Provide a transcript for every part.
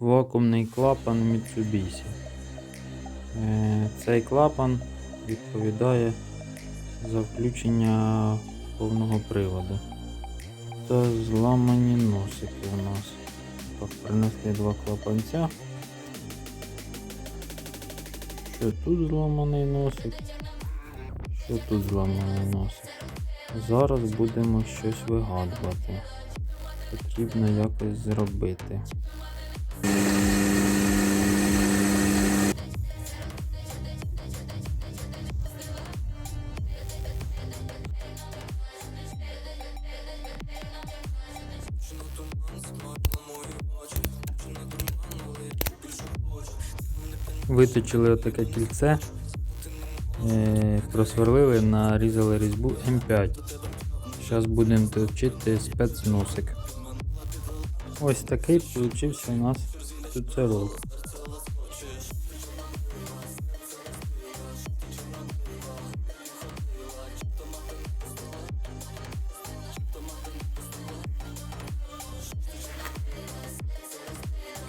вакуумний клапан Mitsubishi. Е, Цей клапан відповідає за включення повного приводу. Та зламані носики у нас. Так, принесли два клапанця. Що тут зламаний носик? Що тут зламаний носик? Зараз будемо щось вигадувати. Потрібно якось зробити. Виточили отаке кільце, е, просверлили, нарізали різьбу М5. Зараз будемо точити спецносик. Ось такий получився у нас цуцерок.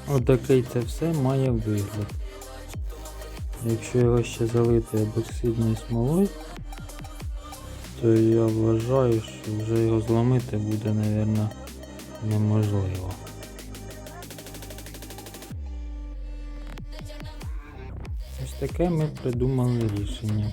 Отакий це все має вигляд. Якщо його ще залити ебоксидною смолою, то я вважаю, що вже його зламити буде, мабуть, неможливо. Ось таке ми придумали рішення.